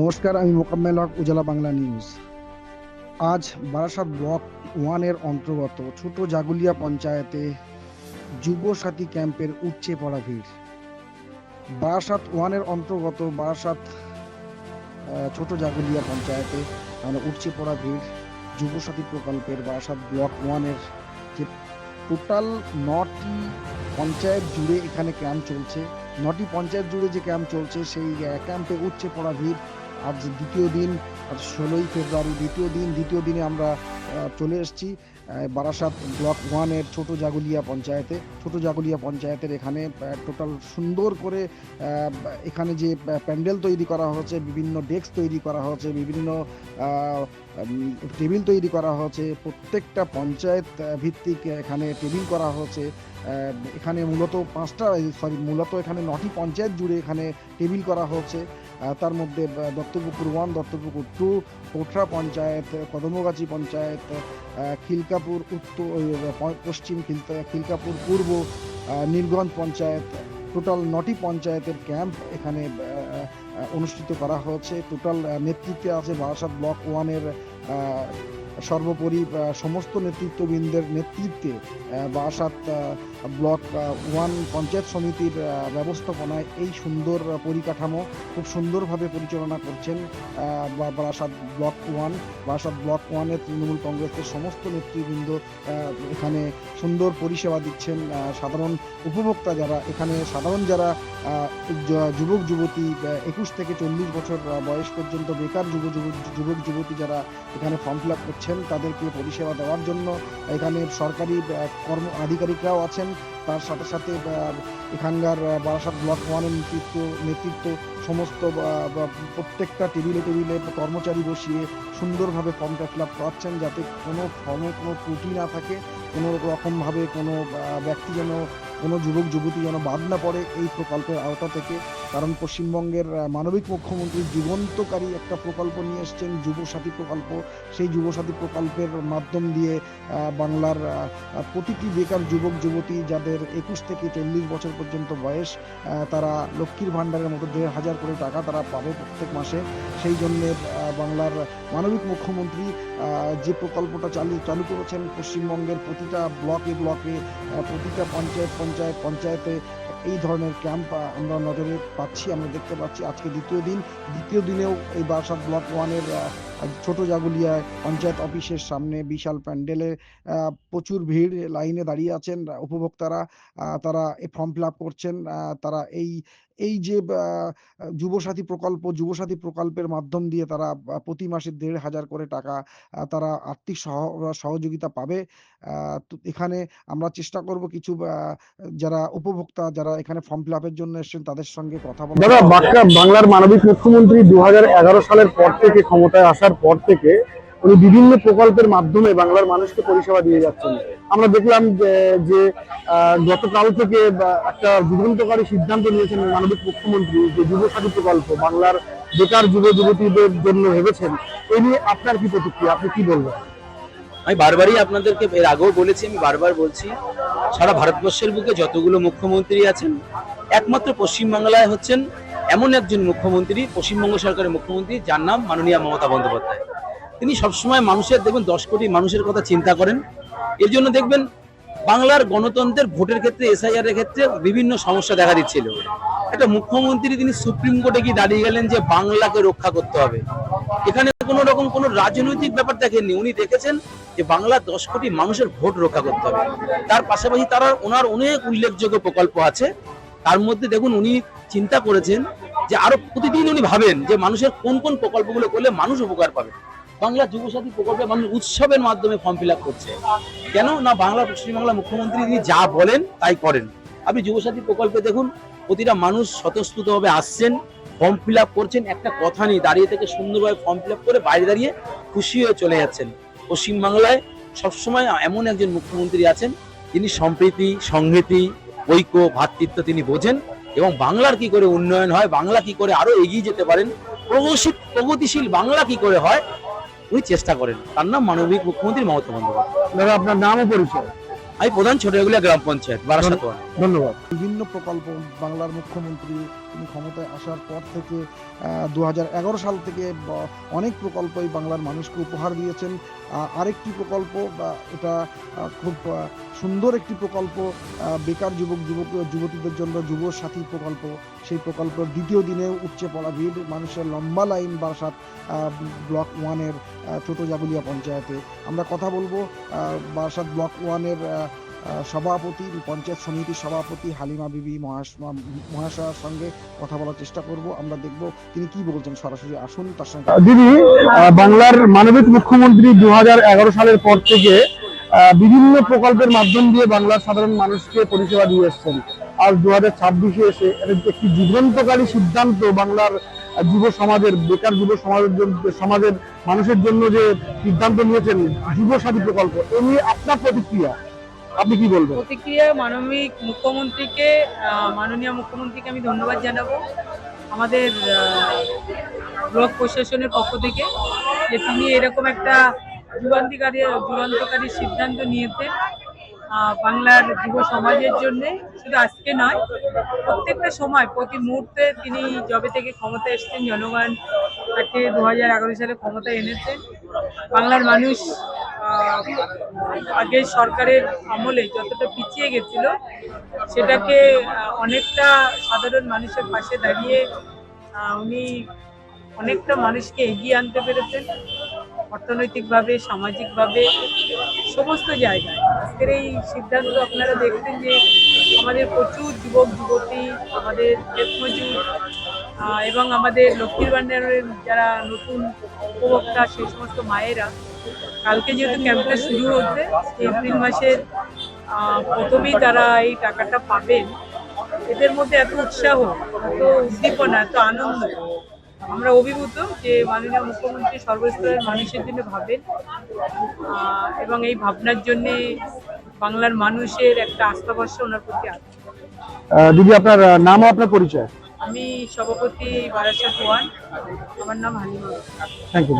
নমস্কার, আমি মোকাম্মেল হক উজালা বাংলা নিউজ। আজ বারাসাত ব্লক ওয়ানের অন্তর্গত ছোট জাগুলিয়া পঞ্চায়েতে যুব সাথী ক্যাম্পের উচ্চে পড়া ভিড়। বারাসাত ওয়ানের অন্তর্গত বারাসাত ছোট জাগুলিয়া পঞ্চায়েতে মানে উচ্চে পড়া ভিড় যুব সাথী প্রকল্পের বারাসাত ব্লক ওয়ানের যে টোটাল নটি পঞ্চায়েত জুড়ে এখানে ক্যাম্প চলছে। নটি পঞ্চায়েত জুড়ে যে ক্যাম্প চলছে, সেই ক্যাম্পে উচ্চে পড়া ভিড় আজ দ্বিতীয় দিন, আজ ষোলোই ফেব্রুয়ারি, দ্বিতীয় দিন, দ্বিতীয় দিনে আমরা চলে এসেছি বারাসাত ব্লক ওয়ানের ছোট জাগুলিয়া পঞ্চায়েতে। ছোট জাগুলিয়া পঞ্চায়েতের এখানে টোটাল সুন্দর করে এখানে যে প্যান্ডেল তৈরি করা হয়েছে, বিভিন্ন ডেস্ক তৈরি করা হয়েছে, বিভিন্ন টেবিল তৈরি করা হয়েছে, প্রত্যেকটা পঞ্চায়েত ভিত্তিক এখানে টেবিল করা হয়েছে। এখানে মূলত পাঁচটা সরি মূলত এখানে নটি পঞ্চায়েত জুড়ে এখানে টেবিল করা হয়েছে। তার মধ্যে দত্তপুকুর ওয়ান দত্তপুকুর টু কোটরা পঞ্চায়েত, কদমগাছি পঞ্চায়েত খিলকাপুর উত্তর পশ্চিম খিলকাপুর পূর্ব নীলগঞ্জ পঞ্চায়েত টোটাল নটি পঞ্চায়েতের ক্যাম্প এখানে অনুষ্ঠিত করা হয়েছে। টোটাল নেতৃত্বে আছে বারাসাত ব্লক ওয়ানের সর্বোপরি সমস্ত নেতৃত্ববৃন্দের নেতৃত্বে বারাসাত ব্লক ওয়ান পঞ্চায়েত সমিতির ব্যবস্থাপনায় এই সুন্দর পরিকাঠামো খুব সুন্দরভাবে পরিচালনা করছেন Barasat block one. Barasat block ওয়ানের তৃণমূল কংগ্রেসের সমস্ত নেতৃবৃন্দ এখানে সুন্দর পরিষেবা দিচ্ছেন সাধারণ উপভোক্তা যারা, এখানে সাধারণ যারা যুবক, যুবতী একুশ থেকে চল্লিশ বছর বয়স পর্যন্ত বেকার যুব যুবক যুবতী যারা এখানে ফর্ম ফিল আপ করছেন, তাদেরকে পরিষেবা দেওয়ার জন্য এখানে সরকারি কর্ম আধিকারিকরাও আছেন। তার সাথে সাথে এখানকার বারাসাত ব্লক ওয়ানের নেতৃত্ব নেতৃত্ব সমস্ত প্রত্যেকটা টেবিলে টেবিলে কর্মচারী বসিয়ে সুন্দরভাবে ফর্মটা ফিল আপ করাচ্ছেন যাতে কোনো ফর্মে কোনো ত্রুটি না থাকে, কোনো রকমভাবে কোনো ব্যক্তি যেন কোনো যুবক, যুবতী যেন বাদ না পড়ে এই প্রকল্পের আওতা থেকে। কারণ পশ্চিমবঙ্গের মানবিক মুখ্যমন্ত্রী জীবন্তকারী একটা প্রকল্প নিয়ে এসছেন, যুবসাথী প্রকল্প। সেই যুবসাথী প্রকল্পের মাধ্যম দিয়ে বাংলার প্রতিটি বেকার যুবক, যুবতী যাদের একুশ থেকে চল্লিশ বছর পর্যন্ত বয়স তারা লক্ষ্মীর ভাণ্ডারের মতো দেড় হাজার করে টাকা তারা পাবে প্রত্যেক মাসে। সেই জন্যে বাংলার মানবিক মুখ্যমন্ত্রী যে প্রকল্পটা চালু চালু করেছেন পশ্চিমবঙ্গের প্রতিটা ব্লকে ব্লকে প্রতিটা পঞ্চায়েত পঞ্চায়েত পঞ্চায়েতে এই ধরনের ক্যাম্প আমরা নজরে পাচ্ছি, আমরা দেখতে পাচ্ছি। আজকে দ্বিতীয় দিন। দ্বিতীয় দিনেও এই বারাসাত ব্লক ওয়ানের ছোট জাগুলিয়ায় পঞ্চায়েত অফিসের সামনে বিশাল প্যান্ডেলে প্রচুর ভিড় লাইনে দাঁড়িয়ে আছেন, উপভোক্তারা তারা ফর্ম ফিল আপ করছেন তারা এই এই যে যুবসাথী প্রকল্প যুবসাথী প্রকল্পের মাধ্যম দিয়ে তারা প্রতি মাসে দেড় হাজার করে টাকা তারা আর্থিক সহ- সহযোগিতা পাবে। আহ, এখানে আমরা চেষ্টা করব কিছু যারা উপভোক্তা যারা এখানে ফর্ম ফিল আপের জন্য এসেছেন তাদের সঙ্গে কথা বলা দাদা বাংলা বাংলার মানবিক মুখ্যমন্ত্রী দু হাজার এগারো সালের পর থেকে ক্ষমতায় আসার পর থেকে উনি বিভিন্ন প্রকল্পের মাধ্যমে বাংলার মানুষকে পরিষেবা দিয়ে যাচ্ছেন। আমরা দেখলাম যে গতকাল থেকে একটা যুগান্তকারী সিদ্ধান্ত নিয়েছেন মানবিক মুখ্যমন্ত্রী যে যুবসাথী প্রকল্প বাংলার বেকার যুব যুবতীদের জন্য ভেবেছেন। এই নিয়ে আপনার কি প্রতিক্রিয়া? আপনি কি বলবেন? আমি বারবারই আপনাদেরকে এর আগেও বলেছি, আমি বারবার বলছি, সারা ভারতবর্ষের বুকে যতগুলো মুখ্যমন্ত্রী আছেন, একমাত্র পশ্চিমবাংলায় হচ্ছেন এমন একজন মুখ্যমন্ত্রী, পশ্চিমবঙ্গ সরকারের মুখ্যমন্ত্রী, যার নাম মাননীয় মমতা বন্দ্যোপাধ্যায়। তিনি সবসময় মানুষের দেখবেন দশ কোটি মানুষের কথা চিন্তা করেন। এর জন্য দেখবেন, বাংলার গণতন্ত্রের ভোটের ক্ষেত্রে, এসআইআর এর ক্ষেত্রে বিভিন্ন সমস্যা দেখা দিচ্ছিল। একটা মুখ্যমন্ত্রী তিনি সুপ্রিম কোর্টে গিয়ে দাঁড়িয়ে গেলেন যে বাংলাকে রক্ষা করতে হবে। এখানে কোনো রকম কোনো রাজনৈতিক ব্যাপার দেখেননি। উনি দেখেছেন যে বাংলার দশ কোটি মানুষের ভোট রক্ষা করতে হবে। তার পাশাপাশি তারা ওনার অনেক উল্লেখযোগ্য প্রকল্প আছে। তার মধ্যে দেখুন, উনি চিন্তা করেছেন যে আরও প্রতিদিন উনি ভাবেন যে মানুষের কোন কোন প্রকল্পগুলো করলে মানুষ উপকার পাবে। বাংলা যুবসাথী প্রকল্পে মানুষ উৎসবের মাধ্যমে ফর্ম ফিল করছে। কেন? না বাংলা পশ্চিমবাংলা মুখ্যমন্ত্রী তিনি যা বলেন তাই করেন। আপনি যুবসাথী প্রকল্পে দেখুন, প্রতিটা মানুষ স্বতঃস্ফূর্তভাবে আসছেন ফর্ম ফিল করছেন, একটা কথা নেই, দাঁড়িয়ে থেকে সুন্দরভাবে ফর্ম ফিল করে বাইরে দাঁড়িয়ে খুশি হয়ে চলে যাচ্ছেন। পশ্চিমবাংলায় সবসময় এমন একজন মুখ্যমন্ত্রী আছেন তিনি সম্প্রীতি, সংহতি, ঐক্য ভ্রাতৃত্ব তিনি বোঝেন এবং বাংলার কি করে উন্নয়ন হয়, বাংলা কি করে আরও এগিয়ে যেতে পারেন প্রগতিশীল বাংলা কি করে হয় উনি চেষ্টা করেন। তার নাম মানবিক মুখ্যমন্ত্রী মমতা বন্দ্যোপাধ্যায়। আপনার নামও পরিচয়। আমি প্রধান ছোটগুলা গ্রাম পঞ্চায়েত বারাসাত ধন্যবাদ। বিভিন্ন প্রকল্প বাংলার মুখ্যমন্ত্রী তিনি ক্ষমতায় আসার পর থেকে দু হাজার এগারো সাল থেকে অনেক প্রকল্পই বাংলার মানুষকে উপহার দিয়েছেন। আরেকটি প্রকল্প বা এটা খুব সুন্দর একটি প্রকল্প বেকার যুবক যুবক যুবতীদের জন্য যুব সাথী প্রকল্প। সেই প্রকল্পের দ্বিতীয় দিনে উপচে পড়া ভিড় মানুষের লম্বা লাইন বারাসাত ব্লক ওয়ানের ছোট জাগুলিয়া পঞ্চায়েতে। আমরা কথা বলব বারাসাত ব্লক ওয়ানের সভাপতি, পঞ্চায়েত সমিতির সভাপতি হালিমা বিবি মহাশ- মহাশয়ার সঙ্গে কথা বলার চেষ্টা করব। আমরা দেখব তিনি কি বলছেন। সরাসরি আসুন, তার সঙ্গে দিদি বাংলার মানবিক মুখ্যমন্ত্রী দু সালের পর থেকে বিভিন্ন প্রকল্পের মাধ্যম দিয়ে বাংলার সাধারণ মানুষকে পরিষেবা দিয়ে এসছেন। আর দু হাজার ছাব্বিশে এসে একটি যুগান্তকারী সিদ্ধান্ত বাংলার যুব সমাজের, বেকার যুব সমাজের সমাজের মানুষের জন্য যে সিদ্ধান্ত নিয়েছেন, যুব সাথী প্রকল্প, এ নিয়ে আপনার প্রতিক্রিয়া? আপনি কি বলবেন? প্রতিক্রিয়া মানবিক মুখ্যমন্ত্রীকে মাননীয় মুখ্যমন্ত্রীকে আমি ধন্যবাদ জানাব আমাদের ব্লক প্রশাসনের পক্ষ থেকে যে তিনি এরকম একটা যুগান্তিকারী, যুগান্তকারী সিদ্ধান্ত নিয়েছেন বাংলার যুব সমাজের জন্য। শুধু আজকে নয়, প্রত্যেকটা সময়, প্রতি মুহূর্তে তিনি জবে থেকে ক্ষমতা এসেছেন। জনগণ তাকে দু হাজার এগারো সালে ক্ষমতায় এনেছেন। বাংলার মানুষ আগের সরকারের আমলে যতটা পিছিয়ে গেছিল সেটাকে অনেকটা সাধারণ মানুষের পাশে দাঁড়িয়ে উনি অনেকটা মানুষকে এগিয়ে আনতে পেরেছেন অর্থনৈতিকভাবে সামাজিকভাবে সমস্ত জায়গায়। আজকের এই সিদ্ধান্ত আপনারা দেখছেন যে আমাদের প্রচুর যুবক যুবতী আমাদের আহ, এবং আমাদের লক্ষ্মীর ভাণ্ডারের যারা নতুন উপভোক্তা সেই সমস্ত মায়েরা কালকে যেহেতু ক্যাম্পটা শুরু হচ্ছে এপ্রিল মাসের প্রথমেই তারা এই টাকাটা পাবেন। এদের মধ্যে এত উৎসাহ এত উদ্দীপনা এত আনন্দ। আমরা অভিভূত যে মাননীয় মুখ্যমন্ত্রী সর্বস্তরের মানুষের জন্য ভাবেন। এবং এই ভাবনার জন্যে বাংলার মানুষের একটা আস্থা ভরসা ওনার প্রতি আছে। দিদি আপনার নাম ও আপনার পরিচয়? আমি সভাপতি বারাসাত ওয়ান। আমার নাম হালিমা থ্যাংক ইউ